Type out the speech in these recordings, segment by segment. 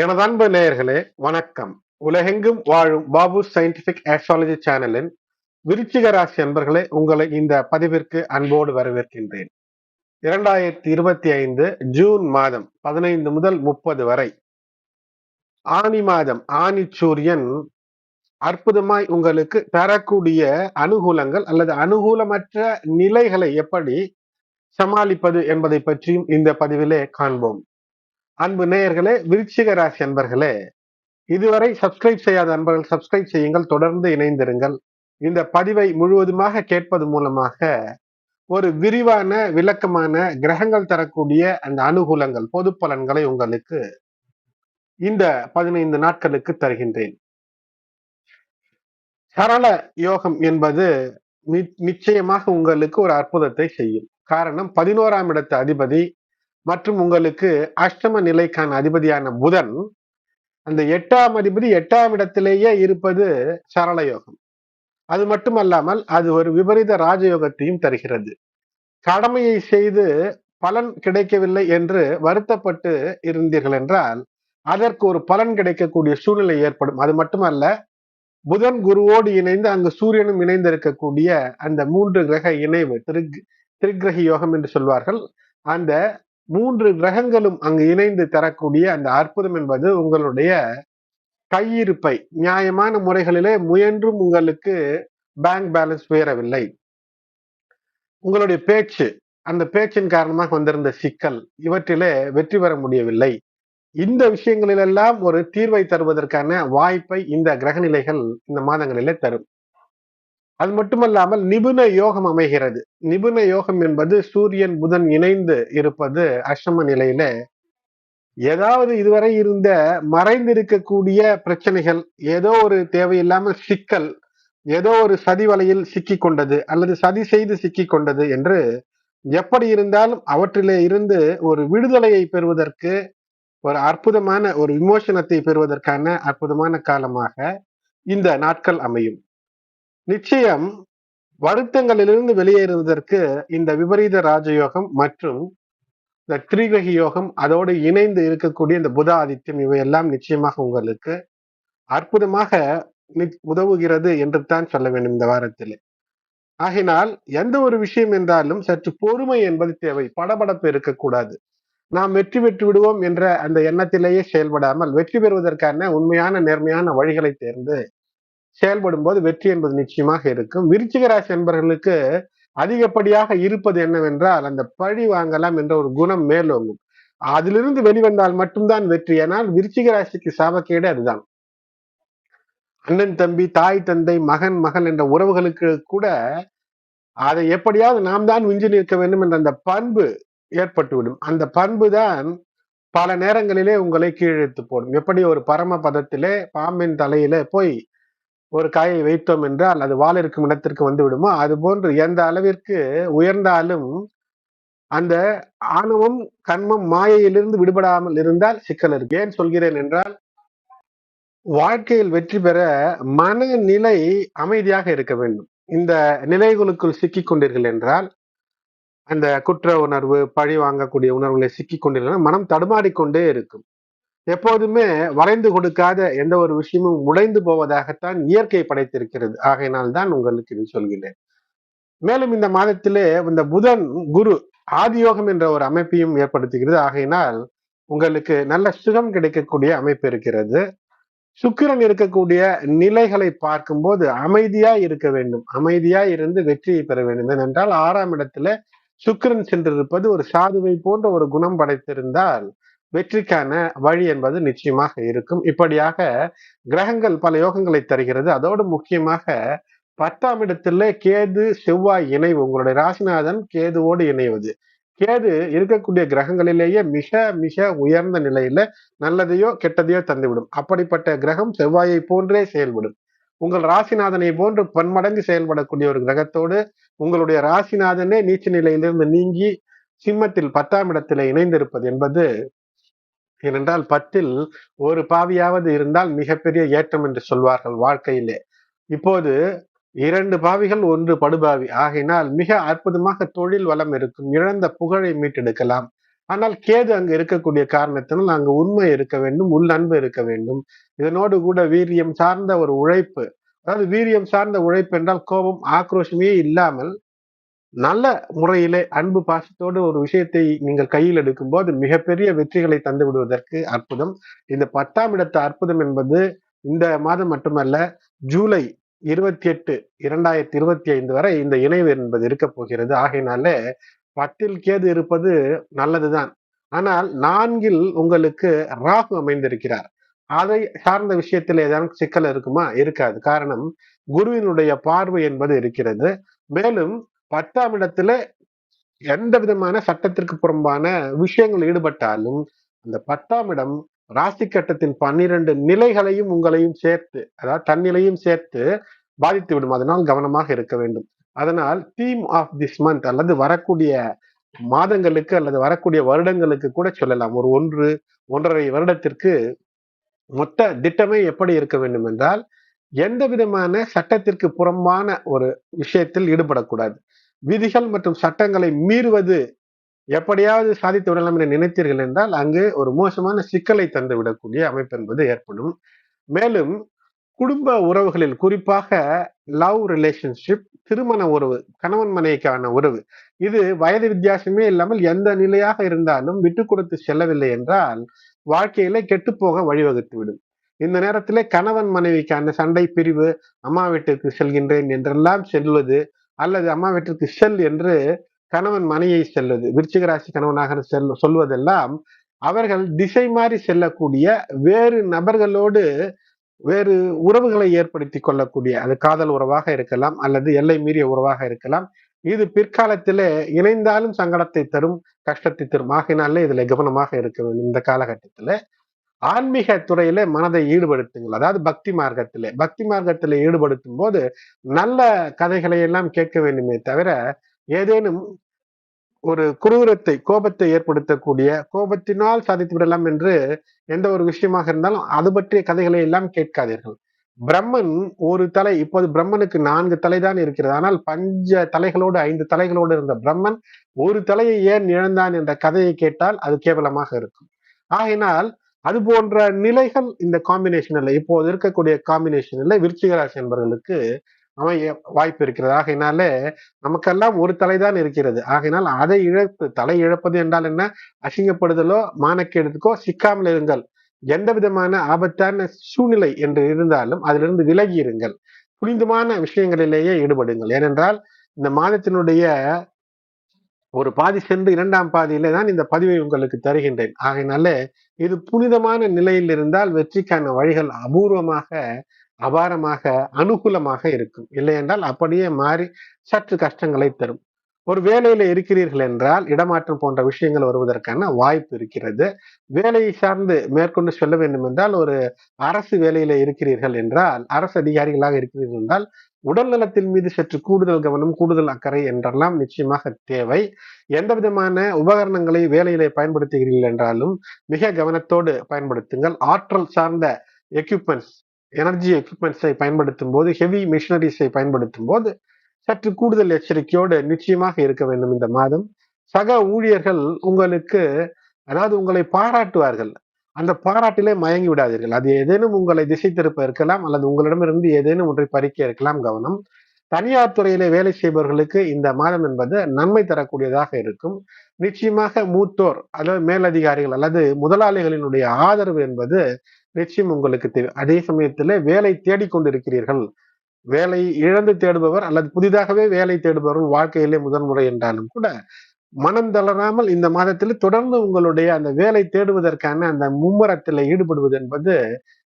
எனது அன்பு நேயர்களே வணக்கம். உலகெங்கும் வாழும் பாபு சயின்டிபிக் ஆஸ்ட்ராலஜி சேனலின் விருச்சிக ராசி அன்பர்களே உங்களை இந்த பதிவிற்கு அன்போடு வரவேற்கின்றேன். இரண்டாயிரத்தி இருபத்தி ஐந்து ஜூன் மாதம் பதினைந்து முதல் முப்பது வரை ஆனி மாதம் ஆனி சூரியன் அற்புதமாய் உங்களுக்கு தரக்கூடிய அனுகூலங்கள் அல்லது அனுகூலமற்ற நிலைகளை எப்படி சமாளிப்பது என்பதை பற்றியும் இந்த பதிவிலே காண்போம். அன்பு நேயர்களே விருச்சிக ராசி அன்பர்களே இதுவரை சப்ஸ்கிரைப் செய்யாத அன்பர்கள் சப்ஸ்கிரைப் செய்யுங்கள். தொடர்ந்து இணைந்திருங்கள். இந்த பதிவை முழுவதுமாக கேட்பது மூலமாக ஒரு விரிவான விளக்கமான கிரகங்கள் தரக்கூடிய அந்த அனுகூலங்கள் பொது பலன்களை உங்களுக்கு இந்த பதினைந்து நாட்களுக்கு தருகின்றேன். சரள யோகம் என்பது நிச்சயமாக உங்களுக்கு ஒரு அற்புதத்தை செய்யும். காரணம் பதினோராம் இடத்து அதிபதி மற்றும் உங்களுக்கு அஷ்டம நிலைக்கான அதிபதியான புதன் அந்த எட்டாம் அதிபதி எட்டாம் இடத்திலேயே இருப்பது சரள யோகம் அது மட்டுமல்லாமல் அது ஒரு விபரீத ராஜயோகத்தையும் தருகிறது. கடமையை செய்து பலன் கிடைக்கவில்லை என்று வருத்தப்பட்டு இருந்தீர்கள் என்றால் அதற்கு ஒரு பலன் கிடைக்கக்கூடிய சூழ்நிலை ஏற்படும். அது மட்டுமல்ல புதன் குருவோடு இணைந்து அங்கு சூரியனும் இணைந்து இருக்கக்கூடிய அந்த மூன்று கிரக இணைவு திரு திருக்கிரகி யோகம் என்று சொல்வார்கள். அந்த மூன்று கிரகங்களும் அங்கு இணைந்து தரக்கூடிய அந்த அற்புதம் என்பது உங்களுடைய கையிருப்பை நியாயமான முறைகளிலே முயன்றும் உங்களுக்கு பேங்க் பேலன்ஸ் உயரவில்லை. உங்களுடைய பேச்சு அந்த பேச்சின் காரணமாக வந்திருந்த சிக்கல் இவற்றிலே வெற்றி பெற முடியவில்லை. இந்த விஷயங்களிலெல்லாம் ஒரு தீர்வை தருவதற்கான வாய்ப்பை இந்த கிரகநிலைகள் இந்த மாதங்களிலே தரும். அது மட்டுமல்லாமல் நிபுண யோகம் அமைகிறது. நிபுண யோகம் என்பது சூரியன் புதன் இணைந்து இருப்பது அஷ்டம நிலையில. ஏதாவது இதுவரை இருந்த மறைந்திருக்கக்கூடிய பிரச்சனைகள் ஏதோ ஒரு தேவையில்லாமல் சிக்கல் ஏதோ ஒரு சதி வலையில் சிக்கி கொண்டது அல்லது சதி செய்து சிக்கி கொண்டது என்று எப்படி இருந்தாலும் அவற்றிலே இருந்து ஒரு விடுதலையை பெறுவதற்கு ஒரு அற்புதமான ஒரு விமோசனத்தை பெறுவதற்கான அற்புதமான காலமாக இந்த நாட்கள் அமையும். நிச்சயம் வருத்தங்களிலிருந்து வெளியேறுவதற்கு இந்த விபரீத ராஜயோகம் மற்றும் இந்த திரிகிரகி யோகம் அதோடு இணைந்து இருக்கக்கூடிய இந்த புத ஆதித்யம் இவையெல்லாம் நிச்சயமாக உங்களுக்கு அற்புதமாக உதவுகிறது என்று தான் சொல்ல வேண்டும் இந்த வாரத்தில். ஆகினால் எந்த ஒரு விஷயம் என்றாலும் சற்று பொறுமை என்பது தேவை. படபடப்பு இருக்கக்கூடாது. நாம் வெற்றி பெற்று விடுவோம் என்ற அந்த எண்ணத்திலேயே செயல்படாமல் வெற்றி பெறுவதற்கான உண்மையான நேர்மையான வழிகளை தேர்ந்து செயல்படும் போது வெற்றி என்பது நிச்சயமாக இருக்கும். விருச்சிக ராசி என்பவர்களுக்கு அதிகப்படியாக இருப்பது என்னவென்றால் அந்த பழி வாங்கலாம் என்ற ஒரு குணம் மேலோங்கும். அதிலிருந்து வெளிவந்தால் மட்டும்தான் வெற்றி. ஆனால் விருச்சிக ராசிக்கு சாபக்கேடு அதுதான். அண்ணன் தம்பி தாய் தந்தை மகன் மகள் என்ற உறவுகளுக்கு கூட அதை எப்படியாவது நாம் தான் விஞ்சி நிற்க வேண்டும் என்ற அந்த பண்பு ஏற்பட்டுவிடும். அந்த பண்பு தான் பல நேரங்களிலே உங்களை கீழெழுத்து போடும். எப்படி ஒரு பரம பதத்திலே பாம்பின் தலையில போய் ஒரு காயை வைத்தோம் என்றால் அது வால் இருக்கும் இடத்திற்கு வந்து விடுமோ? அது போன்று எந்த அளவிற்கு உயர்ந்தாலும் அந்த ஆணவம் கண்மம் மாயையிலிருந்து விடுபடாமல் இருந்தால் சிக்கல் இருக்கு. ஏன் சொல்கிறேன் என்றால் வாழ்க்கையில் வெற்றி பெற மனநிலை அமைதியாக இருக்க வேண்டும். இந்த நிலைகளுக்குள் சிக்கிக் கொண்டீர்கள் என்றால் அந்த குற்ற உணர்வு பழி வாங்கக்கூடிய உணர்வுகளை சிக்கிக் கொண்டீர்கள் மனம் தடுமாறிக்கொண்டே இருக்கும். எப்போதுமே வளைந்து கொடுக்காத எந்த ஒரு விஷயமும் உடைந்து போவதாகத்தான் இயற்கை படைத்திருக்கிறது. ஆகையினால் தான் உங்களுக்கு இது சொல்கிறேன். மேலும் இந்த மாதத்திலே இந்த புதன் குரு ஆதியோகம் என்ற ஒரு அமைப்பையும் ஏற்படுத்துகிறது. ஆகையினால் உங்களுக்கு நல்ல சுகம் கிடைக்கக்கூடிய அமைப்பு இருக்கிறது. சுக்கிரன் இருக்கக்கூடிய நிலைகளை பார்க்கும்போது அமைதியா இருக்க வேண்டும். அமைதியா இருந்து வெற்றியை பெற வேண்டும். ஏனென்றால் ஆறாம் இடத்துல சுக்கிரன் சென்றிருப்பது ஒரு சாதுவை போன்ற ஒரு குணம் படைத்திருந்தால் வெற்றிக்கான வழி என்பது நிச்சயமாக இருக்கும். இப்படியாக கிரகங்கள் பல யோகங்களை தருகிறது. அதோடு முக்கியமாக பத்தாம் இடத்துல கேது செவ்வாய் இணைவு. உங்களுடைய ராசிநாதன் கேதுவோடு இணைவது. கேது இருக்கக்கூடிய கிரகங்களிலேயே மிக மிக உயர்ந்த நிலையில நல்லதையோ கெட்டதையோ தந்துவிடும். அப்படிப்பட்ட கிரகம் செவ்வாயை போன்றே செயல்படும். உங்கள் ராசிநாதனை போன்று பன்மடங்கு செயல்படக்கூடிய ஒரு கிரகத்தோடு உங்களுடைய ராசிநாதனே நீச்ச நிலையிலிருந்து நீங்கி சிம்மத்தில் பத்தாம் இடத்தில் இணைந்திருப்பது என்பது ஏனென்றால் பத்தில் ஒரு பாவியாவது இருந்தால் மிகப்பெரிய ஏற்றம் என்று சொல்வார்கள் வாழ்க்கையிலே. இப்போது இரண்டு பாவிகள் ஒன்று படுபாவி. ஆகினால் மிக அற்புதமாக தொழில் வளம் இருக்கும் இழந்த புகழை மீட்டெடுக்கலாம். ஆனால் கேது அங்கு இருக்கக்கூடிய காரணத்தினால் அங்கு உண்மை இருக்க வேண்டும் உள்ளன்பு இருக்க வேண்டும். இதனோடு கூட வீரியம் சார்ந்த ஒரு உழைப்பு. அதாவது வீரியம் சார்ந்த உழைப்பு என்றால் கோபம் ஆக்ரோஷமே இல்லாமல் நல்ல முறையிலே அன்பு பாசத்தோடு ஒரு விஷயத்தை நீங்கள் கையில் எடுக்கும்போது மிகப்பெரிய வெற்றிகளை தந்து விடுவதற்கு அற்புதம். இந்த பத்தாம் இடத்து அற்புதம் என்பது இந்த மாதம் மட்டுமல்ல ஜூலை இருபத்தி எட்டு இரண்டாயிரத்தி இருபத்தி ஐந்து வரை இந்த இணைவு என்பது இருக்க போகிறது. ஆகையினாலே பத்தில் கேது இருப்பது நல்லதுதான். ஆனால் நான்கில் உங்களுக்கு ராகு அமைந்திருக்கிறார். அதை சார்ந்த விஷயத்தில் ஏதாவது சிக்கல் இருக்குமா? இருக்காது. காரணம் குருவினுடைய பார்வை என்பது இருக்கிறது. மேலும் பத்தாம் இடத்துல எந்த விதமான சட்டத்திற்கு புறம்பான விஷயங்கள் ஈடுபட்டாலும் அந்த பத்தாம் இடம் ராசி கட்டத்தின் பன்னிரண்டு நிலைகளையும் உங்களையும் சேர்த்து அதாவது தன்னிலையும் சேர்த்து பாதித்து விடும். அதனால் கவனமாக இருக்க வேண்டும். அதனால் தீம் ஆஃப் திஸ் மந்த் அல்லது வரக்கூடிய மாதங்களுக்கு அல்லது வரக்கூடிய வருடங்களுக்கு கூட சொல்லலாம். ஒரு ஒன்று ஒன்றரை வருடத்திற்கு மொத்த திட்டமே எப்படி இருக்க வேண்டும் என்றால் எந்த விதமான சட்டத்திற்கு புறம்பான ஒரு விஷயத்தில் ஈடுபடக்கூடாது. விதிகள் மற்றும் சட்டங்களை மீறுவது எப்படியாவது சாதித்து விடலாம் என நினைத்தீர்கள் என்றால் அங்கு ஒரு மோசமான சிக்கலை தந்து விடக்கூடிய அமைப்பு என்பது ஏற்படும். மேலும் குடும்ப உறவுகளில் குறிப்பாக லவ் ரிலேஷன்ஷிப் திருமண உறவு கணவன் மனைவிக்கான உறவு இது வயது வித்தியாசமே இல்லாமல் எந்த நிலையாக இருந்தாலும் விட்டு கொடுத்து செல்லவில்லை என்றால் வாழ்க்கையில கெட்டுப்போக வழிவகுத்து விடும் இந்த நேரத்திலே கணவன் மனைவிக்கான சண்டை பிரிவு அம்மா வீட்டுக்கு செல்கின்றேன் என்றெல்லாம் செல்வது அல்லது அம்மா வீட்டிற்கு செல் என்று கணவன் மனையை செல்வது விருச்சிக ராசி கணவனாக செல் சொல்வதெல்லாம் அவர்கள் திசை மாறி செல்லக்கூடிய வேறு நபர்களோடு வேறு உறவுகளை ஏற்படுத்தி கொள்ளக்கூடிய அது காதல் உறவாக இருக்கலாம் அல்லது எல்லை மீறிய உறவாக இருக்கலாம். இது பிற்காலத்திலே இணைந்தாலும் சங்கடத்தை தரும் கஷ்டத்தை தரும். ஆகினாலே இதுல கவனமாக இருக்க வேண்டும். இந்த காலகட்டத்துல ஆன்மீக துறையில மனதை ஈடுபடுத்துங்கள். அதாவது பக்தி மார்க்கத்தில். பக்தி மார்க்கத்தில் ஈடுபடுத்தும் போது நல்ல கதைகளை எல்லாம் கேட்க வேண்டுமே தவிர ஏதேனும் ஒரு குரூரத்தை கோபத்தை ஏற்படுத்தக்கூடிய கோபத்தினால் சாதித்து விடலாம் என்று எந்த ஒரு விஷயமாக இருந்தாலும் அது பற்றிய கதைகளை எல்லாம் கேட்காதீர்கள். பிரம்மன் ஒரு தலை இப்போது பிரம்மனுக்கு நான்கு தலைதான் இருக்கிறது. ஆனால் பஞ்ச தலைகளோடு ஐந்து தலைகளோடு இருந்த பிரம்மன் ஒரு தலையை ஏன் இழந்தான் என்ற கதையை கேட்டால் அது கேவலமாக இருக்கும். ஆகினால் அது போன்ற நிலைகள் இந்த காம்பினேஷன்ல இப்போது இருக்கக்கூடிய காம்பினேஷன்ல விருச்சிக ராசி என்பவர்களுக்கு அமைய வாய்ப்பு இருக்கிறது. ஆகையினாலே நமக்கெல்லாம் ஒரு தலைதான் இருக்கிறது. ஆகையினால் அதை இழப்பு தலை இழப்பது என்றால் என்ன? அசிங்கப்படுதலோ மானக்கேடுக்கோ சிக்காமல் இருங்கள். எந்த விதமான ஆபத்தான சூழ்நிலை என்று இருந்தாலும் அதிலிருந்து விலகி இருங்கள். புனிதமான விஷயங்களிலேயே ஈடுபடுங்கள். ஏனென்றால் இந்த மாதத்தினுடைய ஒரு பாதி சென்று இரண்டாம் பாதியிலே தான் இந்த பதிவை உங்களுக்கு தருகின்றேன். ஆகையினால இது புனிதமான நிலையில் இருந்தால் வெற்றிக்கான வழிகள் அபூர்வமாக அபாரமாக அனுகூலமாக இருக்கும். இல்லை என்றால் அப்படியே மாறி சற்று கஷ்டங்களை தரும். ஒரு வேலையில இருக்கிறீர்கள் என்றால் இடமாற்றம் போன்ற விஷயங்கள் வருவதற்கான வாய்ப்பு இருக்கிறது. வேலையை சார்ந்து மேற்கொண்டு சொல்ல வேண்டும் என்றால் ஒரு அரசு வேலையில இருக்கிறீர்கள் என்றால் அரசு அதிகாரிகளாக இருக்கிறீர்கள் என்றால் உடல் நலத்தின் மீது சற்று கூடுதல் கவனம் கூடுதல் அக்கறை என்றெல்லாம் நிச்சயமாக தேவை. எந்த விதமான உபகரணங்களை வேலையிலே பயன்படுத்துகிறீர்கள் என்றாலும் மிக கவனத்தோடு பயன்படுத்துங்கள். ஆற்றல் சார்ந்த எக்யூப்மெண்ட்ஸ் எனர்ஜி எக்யூப்மெண்ட்ஸை பயன்படுத்தும் போது ஹெவி மிஷினரிஸை பயன்படுத்தும் போது சற்று கூடுதல் எச்சரிக்கையோடு நிச்சயமாக இருக்க வேண்டும் இந்த மாதம். சக ஊழியர்கள் உங்களுக்கு அதாவது உங்களை பாராட்டுவார்கள். அந்த பாராட்டிலே மயங்கி விடாதீர்கள். அது ஏதேனும் உங்களை திசை திருப்ப இருக்கலாம் அல்லது உங்களிடமிருந்து ஏதேனும் ஒன்றை பறிக்க இருக்கலாம் கவனம். தனியார் துறையிலே வேலை செய்பவர்களுக்கு இந்த மாதம் என்பது நன்மை தரக்கூடியதாக இருக்கும். நிச்சயமாக மூத்தோர் அல்லது மேலதிகாரிகள் அல்லது முதலாளிகளினுடைய ஆதரவு என்பது நிச்சயம் உங்களுக்கு தேவை அதே சமயத்தில் வேலை தேடிக்கொண்டிருக்கிறீர்கள் வேலை இழந்து தேடுபவர் அல்லது புதிதாகவே வேலை தேடுபவர்கள் வாழ்க்கையிலே முதன்முறை என்றாலும் கூட மனம் தளராமல் இந்த மாதத்தில் தொடர்ந்து உங்களுடைய அந்த வேலை தேடுவதற்கான அந்த மும்முரத்தில் ஈடுபடுவது என்பது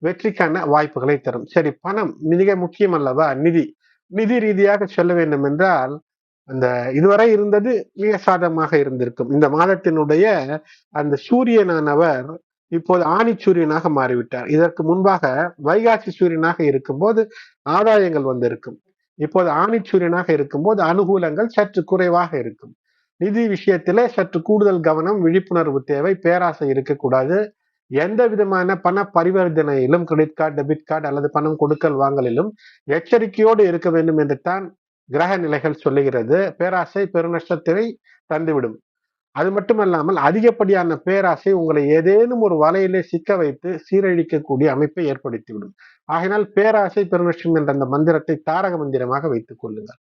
வெற்றிக்கான வாய்ப்புகளை தரும். சரி பணம் மிக முக்கியம் அல்லவா? நிதி. நிதி ரீதியாக சொல்ல வேண்டும் என்றால் அந்த இதுவரை இருந்தது மிக சாதகமாக இருந்திருக்கும். இந்த மாதத்தினுடைய அந்த சூரியனானவர் இப்போது ஆணி சூரியனாக மாறிவிட்டார். இதற்கு முன்பாக வைகாசி சூரியனாக இருக்கும்போது ஆதாயங்கள் வந்திருக்கும். இப்போது ஆணி சூரியனாக இருக்கும்போது அனுகூலங்கள் சற்று குறைவாக இருக்கும். நிதி விஷயத்திலே சற்று கூடுதல் கவனம் விழிப்புணர்வு தேவை பேராசை இருக்கக்கூடாது. எந்த விதமான பண பரிவர்த்தனையிலும் கிரெடிட் கார்டு டெபிட் கார்டு அல்லது பணம் கொடுக்கல் வாங்கலிலும் எச்சரிக்கையோடு இருக்க வேண்டும் என்று தான் கிரக நிலைகள் சொல்லுகிறது. பேராசை பெருநஷ்டத்தினை தந்துவிடும். அது மட்டுமல்லாமல் அதிகப்படியான பேராசை உங்களை ஏதேனும் ஒரு வலையிலே சிக்க வைத்து சீரழிக்கக்கூடிய அமைப்பை ஏற்படுத்திவிடும். ஆகினால் பேராசை பெருநஷ்டம் என்ற அந்த மந்திரத்தை தாரக மந்திரமாக வைத்துக் கொள்ளுங்கள்.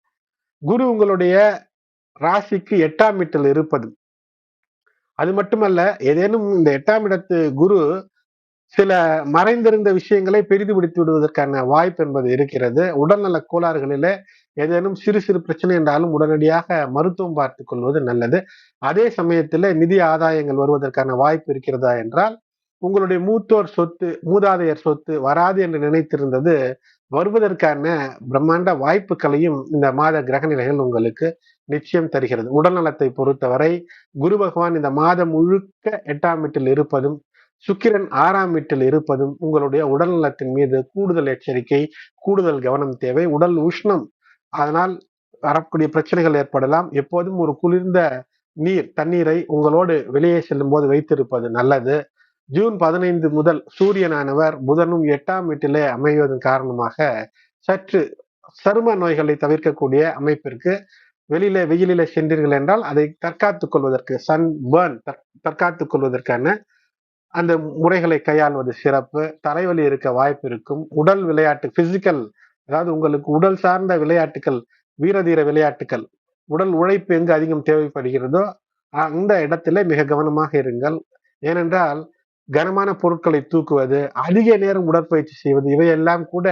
குரு உங்களுடைய ராசிக்கு எட்டாம் வீட்டில் இருப்பது. அது மட்டுமல்ல ஏதேனும் இந்த எட்டாம் இடத்து குரு சில மறைந்திருந்த விஷயங்களை பெரிதுபடுத்தி விடுவதற்கான வாய்ப்பு என்பது இருக்கிறது. உடல்நல கோளாறுகளிலே ஏதேனும் சிறு சிறு பிரச்சனை என்றாலும் உடனடியாக மருத்துவம் பார்த்து கொள்வது நல்லது. அதே சமயத்தில் நிதி ஆதாயங்கள் வருவதற்கான வாய்ப்பு இருக்கிறதா என்றால் உங்களுடைய மூத்தோர் சொத்து மூதாதையர் சொத்து வராது என்று நினைத்திருந்தது வருவதற்கான பிரம்மாண்ட வாய்ப்புகளையும் இந்த மாத கிரக நிலைகள் உங்களுக்கு நிச்சயம் தருகிறது. உடல்நலத்தை பொறுத்தவரை குரு பகவான் இந்த மாதம் முழுக்க எட்டாம் வீட்டில் இருப்பதும் சுக்கிரன் ஆறாம் வீட்டில் இருப்பதும் உங்களுடைய உடல்நலத்தின் மீது கூடுதல் எச்சரிக்கை கூடுதல் கவனம் தேவை. உடல் உஷ்ணம் அதனால் வரக்கூடிய பிரச்சனைகள் ஏற்படலாம். எப்போதும் ஒரு குளிர்ந்த நீர் தண்ணீரை உங்களோடு வெளியே செல்லும் போது வைத்திருப்பது நல்லது. ஜூன் பதினைந்து முதல் சூரியனானவர் புதனும் எட்டாம் வீட்டிலே அமைவதன் காரணமாக சற்று சரும நோய்களை தவிர்க்கக்கூடிய அமைப்பிற்கு வெளியில வெயிலில சென்றீர்கள் என்றால் அதை தற்காத்துக் கொள்வதற்கு சன் பேர்ன் தற்காத்துக் கொள்வதற்கான அந்த முறைகளை கையாள்வது சிறப்பு. தலைவலி இருக்க வாய்ப்பு இருக்கும். உடல் விளையாட்டு பிசிக்கல் அதாவது உங்களுக்கு உடல் சார்ந்த விளையாட்டுகள் வீரதீர விளையாட்டுகள் உடல் உழைப்பு எங்கு அதிகம் தேவைப்படுகிறதோ அந்த இடத்துல மிக கவனமாக இருங்கள். ஏனென்றால் கனமான பொருட்களை தூக்குவது அதிக நேரம் உடற்பயிற்சி செய்வது இவையெல்லாம் கூட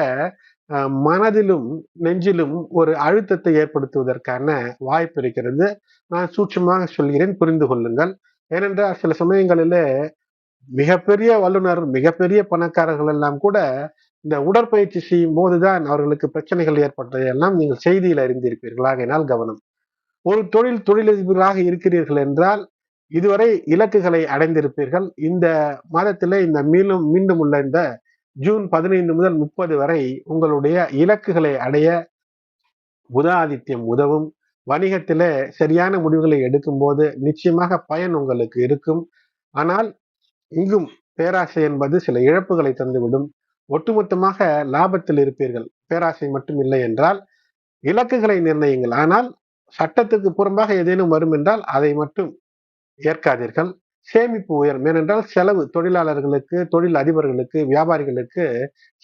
மனதிலும் நெஞ்சிலும் ஒரு அழுத்தத்தை ஏற்படுத்துவதற்கான வாய்ப்பு இருக்கிறது. நான் சூட்சமாக சொல்கிறேன் புரிந்து கொள்ளுங்கள். ஏனென்றால் சில சமயங்களில் மிகப்பெரிய வல்லுநர் மிகப்பெரிய பணக்காரர்கள் எல்லாம் கூட இந்த உடற்பயிற்சி செய்யும் போதுதான் அவர்களுக்கு பிரச்சனைகள் ஏற்பட்டதையெல்லாம் நீங்கள் செய்தியில் அறிந்திருப்பீர்கள். ஆகையினால் கவனம். ஒரு தொழில் தொழிலதிபர்களாக இருக்கிறீர்கள் என்றால் இதுவரை இலக்குகளை அடைந்திருப்பீர்கள். இந்த மாதத்திலே இந்த மீண்டும் மீண்டும் உள்ள இந்த ஜூன் பதினைந்து முதல் முப்பது வரை உங்களுடைய இலக்குகளை அடைய புதாதித்யம் உதவும். வணிகத்திலே சரியான முடிவுகளை எடுக்கும் போது நிச்சயமாக பயன் உங்களுக்கு இருக்கும். ஆனால் இங்கும் பேராசை என்பது சில இழப்புகளை தந்துவிடும். ஒட்டுமொத்தமாக லாபத்தில் இருப்பீர்கள். பேராசை மட்டும் இல்லை என்றால் இலக்குகளை நிர்ணயிங்கள். ஆனால் சட்டத்துக்கு புறம்பாக ஏதேனும் வரும் என்றால் அதை மட்டும் ஏற்காதீர்கள். சேமிப்பு உயரும். ஏனென்றால் செலவு தொழிலாளர்களுக்கு தொழில் அதிபர்களுக்கு வியாபாரிகளுக்கு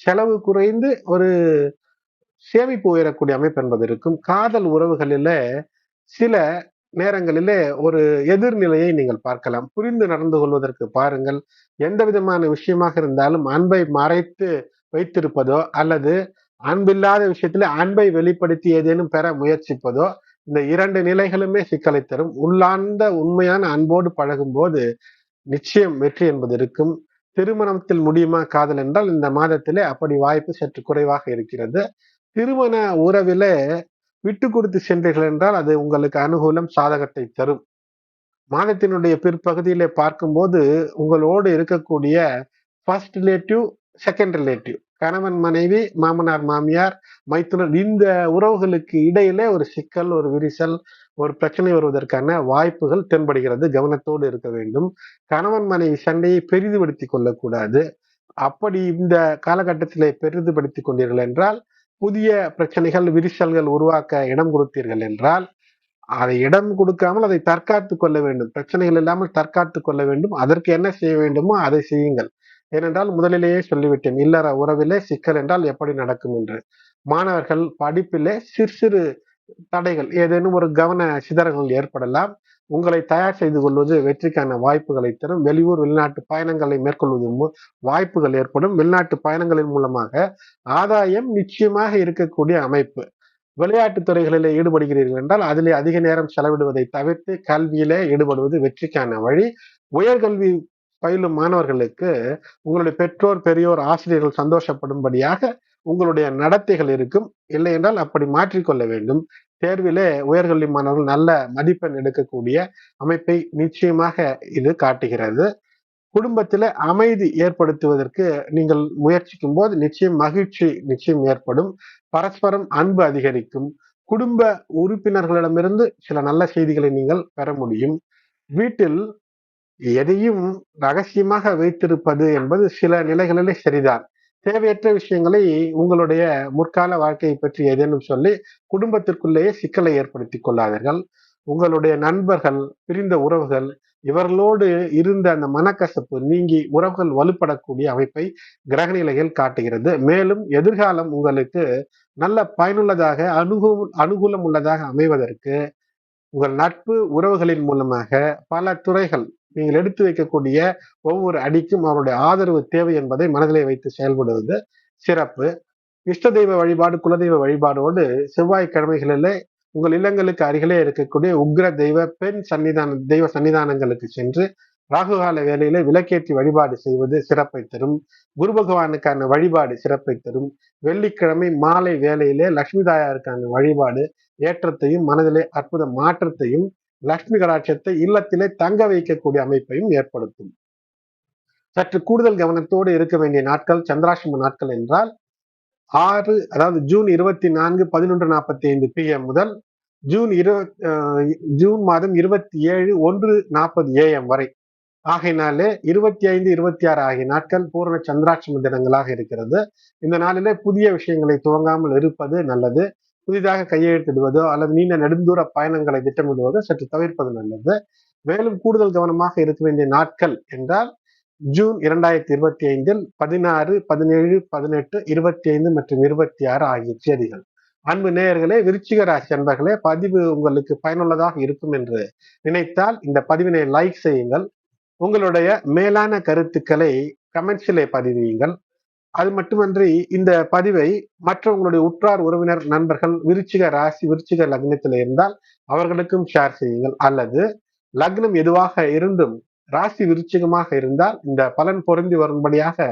செலவு குறைந்து ஒரு சேமிப்பு உயரக்கூடிய அமைப்பு என்பது இருக்கும். காதல் உறவுகளில சில நேரங்களிலே ஒரு எதிர்நிலையை நீங்கள் பார்க்கலாம். புரிந்து நடந்து கொள்வதற்கு பாருங்கள். எந்த விதமான விஷயமாக இருந்தாலும் அன்பை மறைத்து வைத்திருப்பதோ அல்லது அன்பில்லாத விஷயத்துல அன்பை வெளிப்படுத்தி ஏதேனும் பெற முயற்சிப்பதோ இந்த இரண்டு நிலைகளுமே சிக்கலை தரும். உள்ளார்ந்த உண்மையான அன்போடு பழகும் போது நிச்சயம் வெற்றி என்பது இருக்கும். திருமணத்தில் முடியுமா காதல் என்றால் இந்த மாதத்திலே அப்படி வாய்ப்பு சற்று குறைவாக இருக்கிறது. திருமண உறவிலே விட்டு கொடுத்து சென்றீர்கள் என்றால் அது உங்களுக்கு அனுகூலம் சாதகத்தை தரும். மாதத்தினுடைய பிற்பகுதியிலே பார்க்கும்போது உங்களோடு இருக்கக்கூடிய ஃபர்ஸ்ட் ரிலேட்டிவ் செகண்ட் ரிலேட்டிவ் கணவன் மனைவி மாமனார் மாமியார் மைத்துனர் இந்த உறவுகளுக்கு இடையிலே ஒரு சிக்கல் ஒரு விரிசல் ஒரு பிரச்சனை வருவதற்கான வாய்ப்புகள் தென்படுகிறது கவனத்தோடு இருக்க வேண்டும். கணவன் மனைவி சண்டையை பெரிதுபடுத்தி கொள்ளக்கூடாது. அப்படி இந்த காலகட்டத்திலே பெரிதுபடுத்தி கொண்டீர்கள் என்றால் புதிய பிரச்சனைகள் விரிசல்கள் உருவாக்க இடம் கொடுத்தீர்கள் என்றால் அதை இடம் கொடுக்காமல் அதை தற்காத்து கொள்ள வேண்டும். பிரச்சனைகள் இல்லாமல் தற்காத்து கொள்ள வேண்டும். அதற்கு என்ன செய்ய வேண்டுமோ அதை செய்யுங்கள். ஏனென்றால் முதலிலேயே சொல்லிவிட்டேன் இல்லற உறவிலே சிக்கல் என்றால் எப்படி நடக்கும் என்று. மாணவர்கள் படிப்பிலே சிறு சிறு தடைகள் ஏதேனும் ஒரு கவன சிதறல்கள் ஏற்படலாம். உங்களை தயார் செய்து கொள்வது வெற்றிக்கான வாய்ப்புகளை தரும். வெளியூர் வெளிநாட்டு பயணங்களை மேற்கொள்வது வாய்ப்புகள் ஏற்படும். வெளிநாட்டு பயணங்களின் மூலமாக ஆதாயம் நிச்சயமாக இருக்கக்கூடிய அமைப்பு. விளையாட்டு துறைகளில் ஈடுபடுகிறீர்கள் என்றால் அதிலே அதிக நேரம் செலவிடுவதை தவிர்த்து கல்வியிலே ஈடுபடுவது வெற்றிக்கான வழி. உயர்கல்வி பயிலும் மாணவர்களுக்கு உங்களுடைய பெற்றோர் பெரியோர் ஆசிரியர்கள் சந்தோஷப்படும்படியாக உங்களுடைய நடத்தைகள் இருக்கும். இல்லை என்றால் அப்படி மாற்றிக்கொள்ள வேண்டும். தேர்விலே உயர்கல்வி மாணவர்கள் நல்ல மதிப்பெண் எடுக்கக்கூடிய அமைப்பை நிச்சயமாக இது காட்டுகிறது. குடும்பத்தில் அமைதி ஏற்படுத்துவதற்கு நீங்கள் முயற்சிக்கும் போது நிச்சயம் மகிழ்ச்சி நிச்சயம் ஏற்படும். பரஸ்பரம் அன்பு அதிகரிக்கும். குடும்ப உறுப்பினர்களிடமிருந்து சில நல்ல செய்திகளை நீங்கள் பெற முடியும். வீட்டில் எதையும் ரகசியமாக வைத்திருப்பது என்பது சில நிலைகளிலே சரிதான். தேவையற்ற விஷயங்களை உங்களுடைய முற்கால வாழ்க்கையை பற்றி ஏதேனும் சொல்லி குடும்பத்திற்குள்ளேயே சிக்கலை ஏற்படுத்தி கொள்ளாதீர்கள். உங்களுடைய நண்பர்கள் பிரிந்த உறவுகள் இவர்களோடு இருந்த அந்த மனக்கசப்பு நீங்கி உறவுகள் வலுப்படக்கூடிய அமைப்பை கிரக நிலைகள் காட்டுகிறது. மேலும் எதிர்காலம் உங்களுக்கு நல்ல பயனுள்ளதாக அனுகூ அனுகூலம் உள்ளதாக அமைவதற்கு உங்கள் நட்பு உறவுகளின் மூலமாக பல துறைகள் நீங்கள் எடுத்து வைக்கக்கூடிய ஒவ்வொரு அடிக்கும் அவருடைய ஆதரவு தேவை என்பதை மனதிலே வைத்து செயல்படுவது சிறப்பு. இஷ்ட தெய்வ வழிபாடு குலதெய்வ வழிபாடோடு செவ்வாய்க்கிழமைகளிலே உங்கள் இல்லங்களுக்கு அருகிலே இருக்கக்கூடிய உக்ர தெய்வ பெண் சன்னிதான தெய்வ சன்னிதானங்களுக்கு சென்று ராகுகால வேலையில விளக்கேற்றி வழிபாடு செய்வது சிறப்பை தரும். குரு பகவானுக்கான வழிபாடு சிறப்பை தரும். வெள்ளிக்கிழமை மாலை வேலையிலே லட்சுமி தாயாருக்கான வழிபாடு ஏற்றத்தையும் மனதிலே அற்புத மாற்றத்தையும் லட்சுமி கடாட்சத்தை இல்லத்திலே தங்க வைக்கக்கூடிய அமைப்பையும் ஏற்படுத்தும். சற்று கூடுதல் கவனத்தோடு இருக்க வேண்டிய நாட்கள் சந்திராசிரம நாட்கள் என்றால் ஆறு அதாவது ஜூன் இருபத்தி நான்கு பதினொன்று நாற்பத்தி ஐந்து பிஎம் முதல் ஜூன் இரு ஜூன் மாதம் இருபத்தி ஏழு ஒன்று நாற்பது ஏஎம் வரை. ஆகையினாலே இருபத்தி ஐந்து இருபத்தி ஆறு ஆகிய நாட்கள் பூரண சந்திராட்சம தினங்களாக இருக்கிறது. இந்த நாளிலே புதிய விஷயங்களை துவங்காமல் இருப்பது நல்லது. புதிதாக கையெழுத்திடுவதோ அல்லது நீண்ட நெடுந்தூர பயணங்களை திட்டமிடுவதோ சற்று தவிர்ப்பது நல்லது. மேலும் கூடுதல் கவனமாக இருக்க வேண்டிய நாட்கள் என்றால் ஜூன் இரண்டாயிரத்தி இருபத்தி ஐந்தில் பதினாறு பதினேழு பதினெட்டு இருபத்தி ஐந்து மற்றும் இருபத்தி ஆறு ஆகிய தேதிகள். அன்பு நேயர்களே விருச்சிக ராசி அன்பர்களே பதிவு உங்களுக்கு பயனுள்ளதாக இருக்கும் என்று நினைத்தால் இந்த பதிவினை லைக் செய்யுங்கள். உங்களுடைய மேலான கருத்துக்களை கமெண்ட்ஸிலே பதிவியுங்கள் அது மட்டுமன்றி இந்த பதிவை மற்ற உங்களுடைய உற்றார் உறவினர் நண்பர்கள் விருச்சிக ராசி விருச்சிக லக்னத்தில் இருந்தால் அவர்களுக்கும் ஷேர் செய்யுங்கள். அல்லது லக்னம் எதுவாக இருந்தும் ராசி விருச்சிகமாக இருந்தால் இந்த பலன் பொருந்தி வரும்படியாக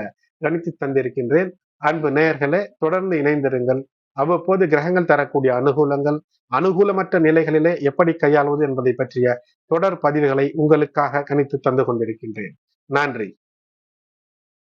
கணித்து தந்திருக்கின்றேன். அன்பு நேயர்களே தொடர்ந்து இணைந்திருங்கள். அவ்வப்போது கிரகங்கள் தரக்கூடிய அனுகூலங்கள் அனுகூலமற்ற நிலைகளிலே எப்படி கையாள்வது என்பதை பற்றிய தொடர் பதிவுகளை உங்களுக்காக கணித்து தந்து கொண்டிருக்கின்றேன். நன்றி.